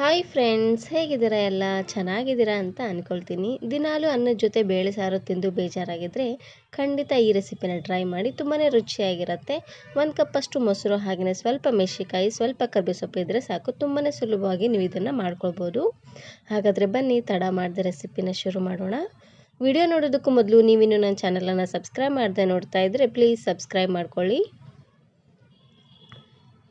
Hi friends ಹೇಗಿದ್ದೀರಾ ಎಲ್ಲ? ಚೆನ್ನಾಗಿದ್ದೀರಾ ಅಂತ ಅಂದ್ಕೊಳ್ತೀನಿ ದಿನಾಲೂ ಅನ್ನದ ಜೊತೆ ಬೇಳೆ ಸಾರು ತಿಂದು ಬೇಜಾರಾಗಿದ್ದರೆ ಖಂಡಿತ ಈ ರೆಸಿಪಿನ ಟ್ರೈ ಮಾಡಿ ತುಂಬಾ ರುಚಿಯಾಗಿರುತ್ತೆ. ಒಂದು ಕಪ್ಪಷ್ಟು ಮೊಸರು ಹಾಗೆಯೇ ಸ್ವಲ್ಪ ಮೆಣಸಿಕಾಯಿ ಸ್ವಲ್ಪ ಕರ್ಬೇ ಸೊಪ್ಪು ಇದ್ದರೆ ಸಾಕು. ತುಂಬಾ ಸುಲಭವಾಗಿ ನೀವು ಇದನ್ನು ಮಾಡ್ಕೊಳ್ಬೋದು. ಹಾಗಾದರೆ ಬನ್ನಿ, ತಡ ಮಾಡಿದ ರೆಸಿಪಿನ ಶುರು ಮಾಡೋಣ. ವಿಡಿಯೋ ನೋಡೋದಕ್ಕೂ ಮೊದಲು ನೀವಿನ್ನು ನನ್ನ ಚಾನಲನ್ನು ಸಬ್ಸ್ಕ್ರೈಬ್ ಮಾಡದೆ ನೋಡ್ತಾ ಇದ್ದರೆ ಪ್ಲೀಸ್ ಸಬ್ಸ್ಕ್ರೈಬ್ ಮಾಡ್ಕೊಳ್ಳಿ.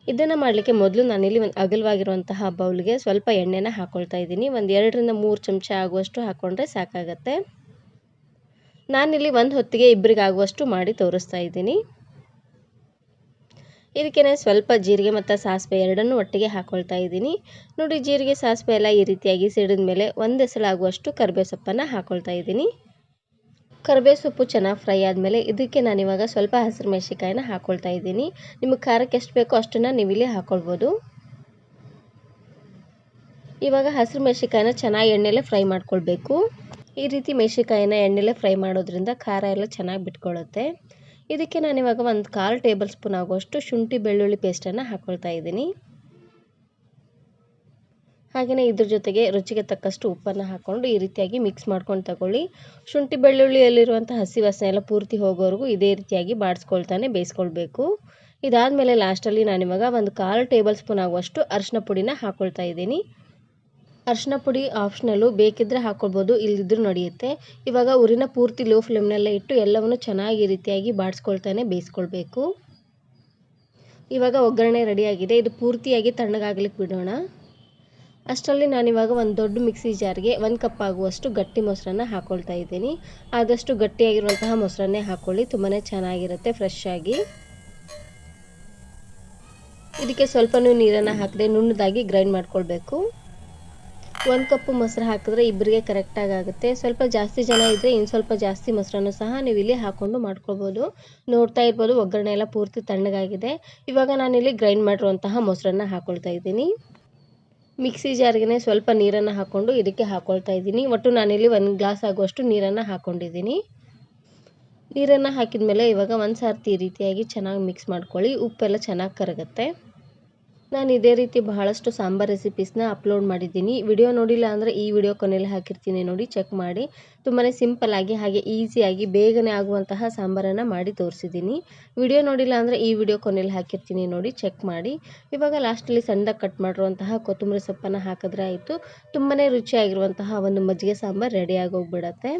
ಇದನ್ನು ಮಾಡಲಿಕ್ಕೆ ಮೊದಲು ನಾನಿಲ್ಲಿ ಒಂದು ಅಗಲವಾಗಿರುವಂತಹ ಬೌಲ್ಗೆ ಸ್ವಲ್ಪ ಎಣ್ಣೆನ ಹಾಕ್ಕೊಳ್ತಾ ಇದ್ದೀನಿ. ಒಂದು ಎರಡರಿಂದ ಮೂರು ಚಮಚ ಆಗುವಷ್ಟು ಹಾಕ್ಕೊಂಡ್ರೆ ಸಾಕಾಗತ್ತೆ. ನಾನಿಲ್ಲಿ ಒಂದು ಹೊತ್ತಿಗೆ ಇಬ್ಬರಿಗೆ ಆಗುವಷ್ಟು ಮಾಡಿ ತೋರಿಸ್ತಾ ಇದ್ದೀನಿ. ಇದಕ್ಕೆ ಸ್ವಲ್ಪ ಜೀರಿಗೆ ಮತ್ತು ಸಾಸಿವೆ ಎರಡನ್ನೂ ಒಟ್ಟಿಗೆ ಹಾಕ್ಕೊಳ್ತಾ ಇದ್ದೀನಿ. ನೋಡಿ, ಜೀರಿಗೆ, ಸಾಸಿವೆ ಎಲ್ಲ ಈ ರೀತಿಯಾಗಿ ಸಿಡಿದ ಮೇಲೆ ಒಂದು ಎಸಳಾಗುವಷ್ಟು ಕರಿಬೇವು ಸೊಪ್ಪನ್ನು ಹಾಕ್ಕೊಳ್ತಾ ಇದ್ದೀನಿ. ಕರಿಬೇ ಸೊಪ್ಪು ಚೆನ್ನಾಗಿ ಫ್ರೈ ಆದಮೇಲೆ ಇದಕ್ಕೆ ನಾನಿವಾಗ ಸ್ವಲ್ಪ ಹಸಿರು ಮೆಣಸಿಕಾಯಿನ ಹಾಕ್ಕೊಳ್ತಾ ಇದ್ದೀನಿ. ನಿಮಗೆ ಖಾರಕ್ಕೆ ಎಷ್ಟು ಬೇಕೋ ಅಷ್ಟನ್ನು ನೀವು ಇಲ್ಲಿ ಹಾಕ್ಕೊಳ್ಬೋದು ಇವಾಗ ಹಸಿರು ಮೆಣಸಿಕಾಯಿನ ಚೆನ್ನಾಗಿ ಎಣ್ಣೆಲೇ ಫ್ರೈ ಮಾಡ್ಕೊಳ್ಬೇಕು. ಈ ರೀತಿ ಮೆಣಸಿಕಾಯಿನ ಎಣ್ಣೆಲೇ ಫ್ರೈ ಮಾಡೋದ್ರಿಂದ ಖಾರ ಎಲ್ಲ ಚೆನ್ನಾಗಿ ಬಿಟ್ಕೊಳ್ಳುತ್ತೆ ಇದಕ್ಕೆ ನಾನಿವಾಗ ಒಂದು ಕಾಲು ಟೇಬಲ್ ಸ್ಪೂನ್ ಆಗುವಷ್ಟು ಶುಂಠಿ ಬೆಳ್ಳುಳ್ಳಿ ಪೇಸ್ಟನ್ನು ಹಾಕ್ಕೊಳ್ತಾ ಇದ್ದೀನಿ. ಹಾಗೆಯೇ ಇದ್ರ ಜೊತೆಗೆ ರುಚಿಗೆ ತಕ್ಕಷ್ಟು ಉಪ್ಪನ್ನು ಹಾಕ್ಕೊಂಡು ಈ ರೀತಿಯಾಗಿ ಮಿಕ್ಸ್ ಮಾಡ್ಕೊಂಡು ತಗೊಳ್ಳಿ. ಶುಂಠಿ ಬೆಳ್ಳುಳ್ಳಿಯಲ್ಲಿರುವಂಥ ಹಸಿ ವಾಸನೆ ಎಲ್ಲ ಪೂರ್ತಿ ಹೋಗೋವರೆಗೂ ಇದೇ ರೀತಿಯಾಗಿ ಬಾಡಿಸ್ಕೊಳ್ತಾನೆ ಬೇಯಿಸ್ಕೊಳ್ಬೇಕು. ಇದಾದಮೇಲೆ ಲಾಸ್ಟಲ್ಲಿ ನಾನಿವಾಗ ಒಂದು ಕಾಲು ಟೇಬಲ್ ಸ್ಪೂನ್ ಆಗುವಷ್ಟು ಅರಿಶಿನ ಪುಡಿನ ಹಾಕ್ಕೊಳ್ತಾ ಇದ್ದೀನಿ. ಅರಿಶಿನ ಪುಡಿ ಆಪ್ಷನಲ್ಲು ಬೇಕಿದ್ದರೆ ಹಾಕ್ಕೊಳ್ಬೋದು ಇಲ್ಲದಿದ್ದರೂ ನಡೆಯುತ್ತೆ. ಇವಾಗ ಊರಿನ ಪೂರ್ತಿ ಲೋ ಫ್ಲೇಮ್ನಲ್ಲೇ ಇಟ್ಟು ಎಲ್ಲವನ್ನು ಚೆನ್ನಾಗಿ ರೀತಿಯಾಗಿ ಬಾಡಿಸ್ಕೊಳ್ತಾನೆ ಬೇಯಿಸ್ಕೊಳ್ಬೇಕು. ಇವಾಗ ಒಗ್ಗರಣೆ ರೆಡಿಯಾಗಿದೆ ಇದು ಪೂರ್ತಿಯಾಗಿ ತಣ್ಣಗಾಗ್ಲಿಕ್ಕೆ ಬಿಡೋಣ. ಅಷ್ಟರಲ್ಲಿ ನಾನಿವಾಗ ಒಂದು ದೊಡ್ಡ ಮಿಕ್ಸಿ ಜಾರ್ಗೆ ಒಂದು ಕಪ್ ಆಗುವಷ್ಟು ಗಟ್ಟಿ ಮೊಸರನ್ನ ಹಾಕ್ಕೊಳ್ತಾ ಇದ್ದೀನಿ. ಆದಷ್ಟು ಗಟ್ಟಿಯಾಗಿರುವಂತಹ ಮೊಸರನ್ನೇ ಹಾಕ್ಕೊಳ್ಳಿ ತುಂಬಾ ಚೆನ್ನಾಗಿರುತ್ತೆ ಫ್ರೆಶ್ ಆಗಿ. ಇದಕ್ಕೆ ಸ್ವಲ್ಪನೂ ನೀರನ್ನು ಹಾಕದೆ ನುಣ್ಣದಾಗಿ ಗ್ರೈಂಡ್ ಮಾಡ್ಕೊಳ್ಬೇಕು. ಒಂದು ಕಪ್ಪು ಮೊಸರು ಹಾಕಿದ್ರೆ ಇಬ್ಬರಿಗೆ ಕರೆಕ್ಟಾಗಿ ಆಗುತ್ತೆ. ಸ್ವಲ್ಪ ಜಾಸ್ತಿ ಜನ ಇದ್ದರೆ ಇನ್ನು ಸ್ವಲ್ಪ ಜಾಸ್ತಿ ಮೊಸರನ್ನು ಸಹ ನೀವು ಇಲ್ಲಿ ಹಾಕ್ಕೊಂಡು ಮಾಡ್ಕೊಳ್ಬೋದು. ನೋಡ್ತಾ ಇರ್ಬೋದು ಒಗ್ಗರಣೆ ಎಲ್ಲ ಪೂರ್ತಿ ತಣ್ಣಗಾಗಿದೆ. ಇವಾಗ ನಾನಿಲ್ಲಿ ಗ್ರೈಂಡ್ ಮಾಡಿರುವಂತಹ ಮೊಸರನ್ನ ಹಾಕ್ಕೊಳ್ತಾ ಇದ್ದೀನಿ. ಮಿಕ್ಸಿ ಜಾರ್ಗೆ ಸ್ವಲ್ಪ ನೀರನ್ನು ಹಾಕ್ಕೊಂಡು ಇದಕ್ಕೆ ಹಾಕ್ಕೊಳ್ತಾ ಇದ್ದೀನಿ. ಒಟ್ಟು ನಾನಿಲ್ಲಿ ಒಂದು ಗ್ಲಾಸ್ ಆಗುವಷ್ಟು ನೀರನ್ನು ಹಾಕ್ಕೊಂಡಿದ್ದೀನಿ ನೀರನ್ನು ಹಾಕಿದ ಮೇಲೆ ಇವಾಗ ಒಂದು ಸರ್ತಿ ಈ ರೀತಿಯಾಗಿ ಚೆನ್ನಾಗಿ ಮಿಕ್ಸ್ ಮಾಡ್ಕೊಳ್ಳಿ. ಉಪ್ಪೆಲ್ಲ ಚೆನ್ನಾಗಿ ಕರಗುತ್ತೆ. ನಾನು ಇದೇ ರೀತಿ ಬಹಳಷ್ಟು ಸಾಂಬಾರ್ ರೆಸಿಪೀಸ್ನ ಅಪ್ಲೋಡ್ ಮಾಡಿದ್ದೀನಿ. ವಿಡಿಯೋ ನೋಡಿಲ್ಲ ಅಂದರೆ ಈ ವಿಡಿಯೋ ಕೊನೆಯಲ್ಲಿ ಹಾಕಿರ್ತೀನಿ ನೋಡಿ ಚೆಕ್ ಮಾಡಿ. ತುಂಬಾ ಸಿಂಪಲ್ಲಾಗಿ ಹಾಗೆ ಈಸಿಯಾಗಿ ಬೇಗನೆ ಆಗುವಂತಹ ಸಾಂಬಾರನ್ನು ಮಾಡಿ ತೋರಿಸಿದ್ದೀನಿ. ವಿಡಿಯೋ ನೋಡಿಲ್ಲ ಅಂದರೆ ಈ ವಿಡಿಯೋ ಕೊನೆಯಲ್ಲಿ ಹಾಕಿರ್ತೀನಿ ನೋಡಿ ಚೆಕ್ ಮಾಡಿ. ಇವಾಗ ಲಾಸ್ಟಲ್ಲಿ ಸಣ್ಣದಾಗಿ ಕಟ್ ಮಾಡಿರುವಂತಹ ಕೊತ್ತಂಬರಿ ಸೊಪ್ಪನ್ನು ಹಾಕಿದ್ರೆ ಆಯಿತು. ತುಂಬಾ ರುಚಿಯಾಗಿರುವಂತಹ ಒಂದು ಮಜ್ಜಿಗೆ ಸಾಂಬಾರು ರೆಡಿ ಆಗೋಗ್ಬಿಡತ್ತೆ.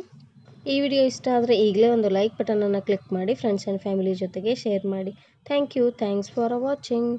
ಈ ವಿಡಿಯೋ ಇಷ್ಟ ಆದರೆ ಈಗಲೇ ಒಂದು ಲೈಕ್ ಬಟನನ್ನು ಕ್ಲಿಕ್ ಮಾಡಿ ಫ್ರೆಂಡ್ಸ್ ಆ್ಯಂಡ್ ಫ್ಯಾಮಿಲಿ ಜೊತೆಗೆ ಶೇರ್ ಮಾಡಿ. Thank you thanks for watching